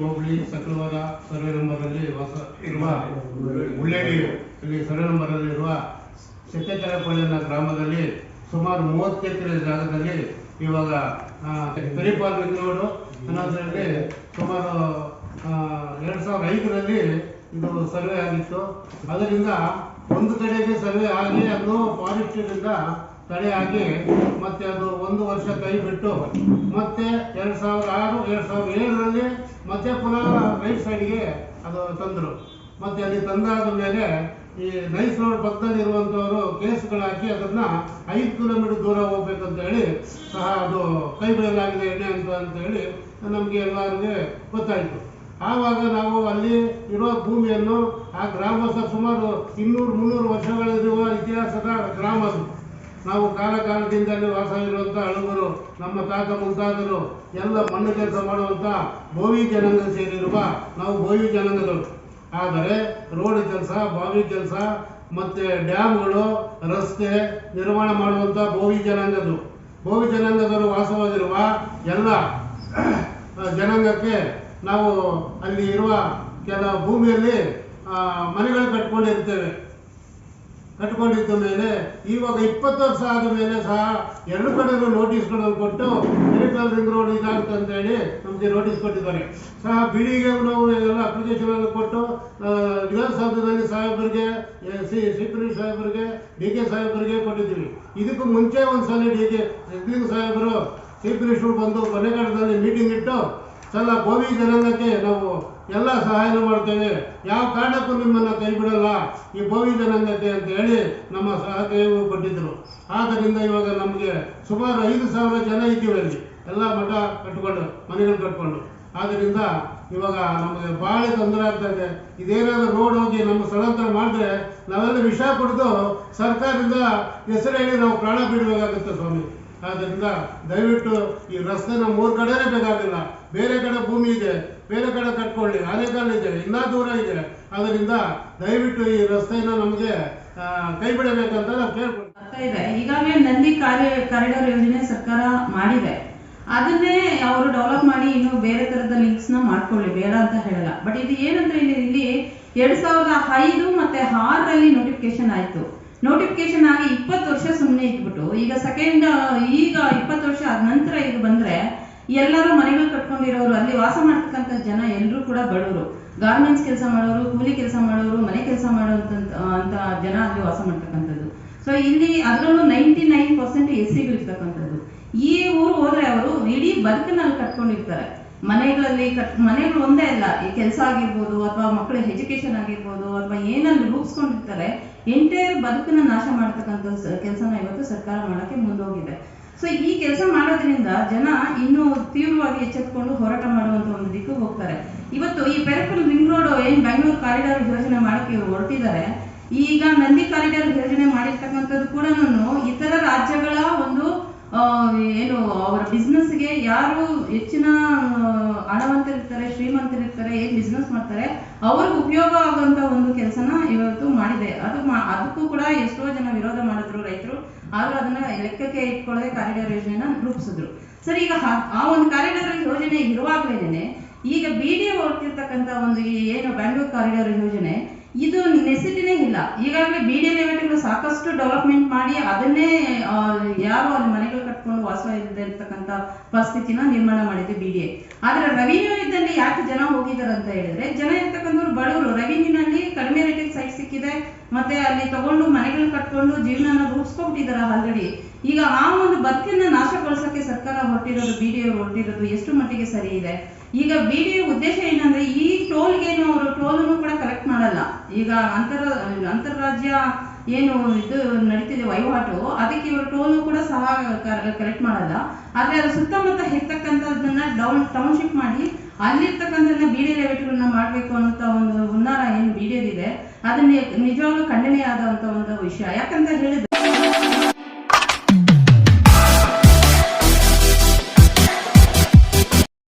ಹೋಬಳಿ ಸಕಲವಾದ survey ನಂಬರ್ನಲ್ಲಿ ವಾಸ ಇರುವ ಇಲ್ಲಿ ಸರ್ವೆ ನಂಬರಲ್ಲಿರುವ ಸತ್ಯತರಪಾಳ್ಯನ ಗ್ರಾಮದಲ್ಲಿ ಸುಮಾರು ಮೂವತ್ತು ಎಕರೆ ಜಾಗದಲ್ಲಿ ಇವಾಗ ಪರಿಪಾಲ್ ರೋಡು ಅನ್ನೋದರಲ್ಲಿ ಸುಮಾರು ಎರಡು ಸಾವಿರದ ಐದರಲ್ಲಿ ಇದು ಸರ್ವೆ ಆಗಿತ್ತು. ಅದರಿಂದ ಒಂದು ಕಡೆಗೆ ಸರ್ವೆ ಆಗಿ ಅದು ಫಾರೆಸ್ಟಿನಿಂದ ತಡೆ ಆಗಿ ಮತ್ತೆ ಅದು ಒಂದು ವರ್ಷ ಕೈ ಬಿಟ್ಟು ಮತ್ತೆ ಎರಡು ಸಾವಿರದ ಆರು ಎರಡು ಸಾವಿರದ ಏಳರಲ್ಲಿ ಮತ್ತೆ ಪುನಃ ರೈಟ್ ಸೈಡ್ಗೆ ಅದು ತಂದರು. ಮತ್ತೆ ಅಲ್ಲಿ ತಂದಾದ ಮೇಲೆ ಈ ನೈಸ್ ರೋಡ್ ಪಕ್ಕದಲ್ಲಿ ಇರುವಂತವರು ಕೇಸ್ಗಳು ಹಾಕಿ ಅದನ್ನ ಐದು ಕಿಲೋಮೀಟರ್ ದೂರ ಹೋಗ್ಬೇಕಂತ ಹೇಳಿ ಸಹ ಅದು ಕೈ ಬಿಡಲಾಗಿದೆ ಎಣ್ಣೆ ಅಂತ ಅಂತ ಹೇಳಿ ನಮಗೆ ಎಲ್ಲರಿಗೆ ಗೊತ್ತಾಯಿತು. ಆವಾಗ ನಾವು ಅಲ್ಲಿ ಇರೋ ಭೂಮಿಯನ್ನು ಆ ಗ್ರಾಮದ ಸುಮಾರು ಇನ್ನೂರು ಮುನ್ನೂರು ವರ್ಷಗಳಿರುವ ಇತಿಹಾಸದ ಗ್ರಾಮ ಅದು ನಾವು ಕಾಲ ಕಾಲದಿಂದಲೇ ವಾಸ ಇರುವಂಥ ನಮ್ಮ ತಾತ ಮುಂತಾದರು ಎಲ್ಲ ಮಣ್ಣು ಕೆಲಸ ಮಾಡುವಂಥ ಭೋವಿ ಜನಾಂಗ ಸೇರಿರುವ ನಾವು ಭೋವಿ ಜನಾಂಗಗಳು. ಆದರೆ ರೋಡ್ ಕೆಲಸ, ಬಾವಿ ಕೆಲಸ, ಮತ್ತೆ ಡ್ಯಾಮ್ಗಳು, ರಸ್ತೆ ನಿರ್ಮಾಣ ಮಾಡುವಂಥ ಭೋವಿ ಜನಾಂಗದ್ದು. ಭೋವಿ ಜನಾಂಗದವರು ವಾಸವಾಗಿರುವ ಎಲ್ಲ ಜನಾಂಗಕ್ಕೆ ನಾವು ಅಲ್ಲಿ ಇರುವ ಕೆಲ ಭೂಮಿಯಲ್ಲಿ ಮನೆಗಳು ಕಟ್ಕೊಂಡಿರ್ತೇವೆ. ಕಟ್ಕೊಂಡಿದ್ದ ಮೇಲೆ, ಇವಾಗ ಇಪ್ಪತ್ತು ವರ್ಷ ಆದ ಮೇಲೆ ಸಹ ಎರಡು ಕಡೆಗೂ ನೋಟಿಸ್ಗಳನ್ನು ಕೊಟ್ಟು ಮೆಡಿಕಲ್ ರಿಂಗ್ ರೋಡ್ ಇದಾಗುತ್ತೆ ಅಂತ ಹೇಳಿ ನಮಗೆ ನೋಟಿಸ್ ಕೊಟ್ಟಿದ್ದಾರೆ. ಸಹ ಬಿಡಿಗೆ ನಾವು ಎಲ್ಲ ಅಪ್ಲಿಕೇಶನ್ಗಳನ್ನು ಕೊಟ್ಟು ವಿಧಾನಸೌಧದಲ್ಲಿ ಸಾಹೇಬರಿಗೆ ಸಿ ಸಿಪಿ ಸಾಹೇಬರಿಗೆ, ಡಿ ಕೆ ಸಾಹೇಬರಿಗೆ ಕೊಟ್ಟಿದ್ದೀವಿ. ಇದಕ್ಕೂ ಮುಂಚೆ ಒಂದ್ಸಲ ಡಿ ಕೆ ಸಾಹೇಬರು ಮಿನಿಸ್ಟರ್ ಬಂದು ಕೊನೆಗಾಲದಲ್ಲಿ ಮೀಟಿಂಗ್ ಇಟ್ಟು ಸಲ ಗೋವಿ ಜನಾಂಗಕ್ಕೆ ನಾವು ಎಲ್ಲ ಸಹಾಯ ಮಾಡ್ತೇವೆ. ಯಾವ ಕಾರಣಕ್ಕೂ ನಿಮ್ಮನ್ನ ಕೈ ಬಿಡಲ್ಲ ಈ ಗೋವಿ ಜನಾಂಗಕ್ಕೆ ಅಂತ ಹೇಳಿ ನಮ್ಮ ಸಹಕಾರವು ಕೊಟ್ಟಿದ್ರು. ಆದ್ದರಿಂದ ಇವಾಗ ನಮಗೆ ಸುಮಾರು ಐದು ಸಾವಿರ ಜನ ಇದ್ದೀವಿ ಅಲ್ಲಿ. ಎಲ್ಲ ಮಠ ಕಟ್ಕೊಂಡು, ಮನೆಗಳು ಕಟ್ಕೊಂಡು. ಆದ್ದರಿಂದ ಇವಾಗ ನಮಗೆ ಭಾಳ ತೊಂದರೆ ಆಗ್ತಾ ಇದೆ. ಇದೇನಾದ್ರೂ ರೋಡ್ ಹೋಗಿ ನಮ್ಮ ಸ್ಥಳಾಂತರ ಮಾಡಿದ್ರೆ ನಾವೆಲ್ಲ ವಿಷ ಕೊಡ್ದು ಸರ್ಕಾರದಿಂದ ಹೆಸರು ಹೇಳಿ ನಾವು ಪ್ರಾಣ ಬಿಡಬೇಕಾಗುತ್ತೆ ಸ್ವಾಮಿ. ಆದ್ದರಿಂದ ದಯವಿಟ್ಟು ಈ ರಸ್ತೆನ ಮೂರು ಕಡೆನೇ ಬೇಕಾಗಿಲ್ಲ. ಬೇರೆ ಕಡೆ ಭೂಮಿ ಇದೆ, ಬೇರೆ ಕಡೆ ಕಟ್ಕೊಳ್ಳಿ ಆನೆಕಲ್ ಇದೆ, ಇನ್ನೂ ದೂರ ಇದೆ. ಅದರಿಂದ ದಯವಿಟ್ಟು ಈ ರಸ್ತೆನ ನಮಗೆ ಕೈ ಬಿಡಬೇಕಂತ ನಾವು ಇದೆ. ಈಗಾಗಲೇ ನಂದಿ ಕಾರ್ಯ ಕಾರಿಡಾರ್ ಯೋಜನೆ ಸರ್ಕಾರ ಮಾಡಿದೆ. ಅದನ್ನೇ ಅವರು ಡೆವಲಪ್ ಮಾಡಿ ಇನ್ನು ಬೇರೆ ತರದ ಲಿಂಕ್ಸ್ನ ಮಾಡ್ಕೊಳ್ಳಿ, ಬೇಡ ಅಂತ ಹೇಳಲ್ಲ. ಬಟ್ ಇದು ಏನಂದ್ರೆ ಇಲ್ಲಿ ಇಲ್ಲಿ ಎರಡ್ ಸಾವಿರದ ಐದು ಮತ್ತೆ ಆರರಲ್ಲಿ ನೋಟಿಫಿಕೇಶನ್ ಆಯ್ತು. ನೋಟಿಫಿಕೇಶನ್ ಆಗಿ ಇಪ್ಪತ್ತು ವರ್ಷ ಸುಮ್ಮನೆ ಇಟ್ಬಿಟ್ಟು, ಈಗ ಸೆಕೆಂಡ್ ಈಗ ಇಪ್ಪತ್ತು ವರ್ಷ ಆದ ನಂತರ ಇದು ಬಂದ್ರೆ ಎಲ್ಲರೂ ಮನೆಗಳು ಕಟ್ಕೊಂಡಿರೋರು, ಅಲ್ಲಿ ವಾಸ ಮಾಡ್ತಕ್ಕಂಥ ಜನ ಎಲ್ಲರೂ ಕೂಡ ಬಡವರು. ಗಾರ್ಮೆಂಟ್ಸ್ ಕೆಲಸ ಮಾಡೋರು, ಕೂಲಿ ಕೆಲಸ ಮಾಡೋರು, ಮನೆ ಕೆಲಸ ಮಾಡೋ ಅಂತ ಜನ ಅಲ್ಲಿ ವಾಸ ಮಾಡ್ತಕ್ಕಂಥದ್ದು. ಸೊ ಇಲ್ಲಿ ಅದರಲ್ಲೂ ನೈಂಟಿ ನೈನ್ ಪರ್ಸೆಂಟ್ ಎಸ್ ಇರ್ತಕ್ಕಂಥದ್ದು. ಈ ಊರು ಹೋದ್ರೆ ಅವರು ಇಡೀ ಬದುಕನ್ನ ಅಲ್ಲಿ ಕಟ್ಕೊಂಡಿರ್ತಾರೆ. ಮನೆಗಳಲ್ಲಿ ಕಟ್, ಮನೆಗಳು ಒಂದೇ ಅಲ್ಲ. ಈ ಕೆಲಸ ಆಗಿರ್ಬೋದು, ಅಥವಾ ಮಕ್ಕಳ ಎಜುಕೇಶನ್ ಆಗಿರ್ಬೋದು, ಅಥವಾ ಏನಲ್ಲಿ ರೂಪಿಸ್ಕೊಂಡಿರ್ತಾರೆ ಎಂಟೈರ್ ಬದುಕನ್ನ ನಾಶ ಮಾಡ್ತಕ್ಕಂಥ ಕೆಲಸನ ಇವತ್ತು ಸರ್ಕಾರ ಮಾಡಕ್ಕೆ ಮುಂದೋಗಿದೆ. ಸೊ ಈ ಕೆಲಸ ಮಾಡೋದ್ರಿಂದ ಜನ ಇನ್ನೂ ತೀವ್ರವಾಗಿ ಎಚ್ಚೆತ್ಕೊಂಡು ಹೋರಾಟ ಮಾಡುವಂತ ಒಂದು ದಿಕ್ಕು ಹೋಗ್ತಾರೆ. ಇವತ್ತು ಈ ಪೆರಕಲ್ ರಿಂಗ್ ರೋಡ್ ಏನ್ ಬೆಂಗಳೂರು ಕಾರಿಡಾರ್ ಯೋಜನೆ ಮಾಡಕ್ಕೆ ಹೊರಟಿದ್ದಾರೆ, ಈಗ ನಂದಿ ಕಾರಿಡಾರ್ ಯೋಜನೆ ಮಾಡಿರ್ತಕ್ಕಂಥದ್ದು ಕೂಡ ಇತರ ರಾಜ್ಯಗಳ ಒಂದು ಆ, ಏನು ಅವರ ಬಿಸ್ನೆಸ್ಗೆ ಯಾರು ಹೆಚ್ಚಿನ ಹಣವಂತರಿರ್ತಾರೆ, ಶ್ರೀಮಂತರಿರ್ತಾರೆ ಏನ್ ಬಿಸ್ನೆಸ್ ಮಾಡ್ತಾರೆ, ಅವ್ರಿಗೆ ಉಪಯೋಗ ಆಗುವಂತ ಒಂದು ಕೆಲಸನ ಇವತ್ತು ಮಾಡಿದೆ. ಅದು ಅದಕ್ಕೂ ಕೂಡ ಎಷ್ಟೋ ಜನ ವಿರೋಧ ಮಾಡಿದ್ರು ರೈತರು. ಆದ್ರೂ ಅದನ್ನ ಲೆಕ್ಕಕ್ಕೆ ಇಟ್ಕೊಳ್ಳದೆ ಕಾರಿಡಾರ್ ಯೋಜನೆನ ರೂಪಿಸಿದ್ರು. ಸರಿ, ಈಗ ಆ ಒಂದು ಕಾರಿಡಾರ್ ಯೋಜನೆ ಇರುವಾಗ್ಲೇನೆ ಈಗ ಬಿ ಡಿ ಒಂದು ಏನು ಬ್ಯಾಂಗ್ಳೂರ್ ಕಾರಿಡಾರ್ ಯೋಜನೆ ಇದು ನೆಸಿಟಿನೇ ಇಲ್ಲ. ಈಗಾಗಲೇ ಬಿ ಡಿ ಲೆವೆಟ್ಗಳು ಸಾಕಷ್ಟು ಡೆವಲಪ್ಮೆಂಟ್ ಮಾಡಿ ಅದನ್ನೇ ಯಾರು ಅಲ್ಲಿ ಮನೆಗಳು ಕಟ್ಕೊಂಡು ವಾಸ ಇಲ್ಲದೆ ಇರ್ತಕ್ಕಂಥ ಪರಿಸ್ಥಿತಿನ ನಿರ್ಮಾಣ ಮಾಡಿದೆ ಬಿ ಡಿ ಎ ಆದ್ರೆ ರೆವಿನ್ಯೂ ಇದ್ದಲ್ಲಿ ಯಾಕೆ ಜನ ಹೋಗಿದ್ದಾರೆ ಅಂತ ಹೇಳಿದ್ರೆ, ಜನ ಇರ್ತಕ್ಕಂಥವ್ರು ಬಡವರು. ರೆವಿನ್ಯೂನಲ್ಲಿ ಕಡಿಮೆ ರೇಟಿಗೆ ಸೈಟ್ ಸಿಕ್ಕಿದೆ, ಮತ್ತೆ ಅಲ್ಲಿ ತಗೊಂಡು ಮನೆಗಳು ಕಟ್ಕೊಂಡು ಜೀವನನ ರೂಪಿಸ್ಕೊಂಡ್ಬಿಟ್ಟಿದ್ದಾರೆ ಆಲ್ರೆಡಿ. ಈಗ ಆ ಒಂದು ಬದುಕನ್ನ ನಾಶಗೊಳಿಸಕ್ಕೆ ಸರ್ಕಾರ ಹೊರಟಿರೋದು ಬಿ ಡಿ ಅವರು, ಹೊರಟಿರೋದು ಎಷ್ಟು ಮಟ್ಟಿಗೆ ಸರಿ ಇದೆ. ಈಗ ಬಿ ಉದ್ದೇಶ ಏನಂದ್ರೆ, ಈ ಟೋಲ್ಗೇನು, ಅವರು ಟೋಲನ್ನು ಮಾಡಲ್ಲ ಈಗ ಅಂತರ, ಅಂತಾರಾಜ್ಯ ಏನು ಇದು ನಡೀತಿದೆ, ವಹಿವಾಟು, ಅದಕ್ಕೆ ಇವರು ಟೋಲು ಕೂಡ ಸಹ ಕಲೆಕ್ಟ್ ಮಾಡಲ್ಲ. ಆದ್ರೆ ಅದು ಸುತ್ತಮುತ್ತ ಇರ್ತಕ್ಕಂಥದ್ದನ್ನ ಡೌನ್ ಟೌನ್ಶಿಪ್ ಮಾಡಿ ಅಲ್ಲಿರ್ತಕ್ಕಂಥದ್ದನ್ನ ಬಿ ಡಿ ಲೆವೆಟ್ಗಳನ್ನ ಮಾಡಬೇಕು ಅಂತ ಒಂದು ಹುನ್ನಾರ ಏನು ಬಿ ಇದೆ ಅದನ್ನ ನಿಜವಾಗ್ಲೂ ಖಂಡನೆ ಆದಂತ ಒಂದು ವಿಷಯ. ಯಾಕಂತ ಹೇಳಿದ್ರೆ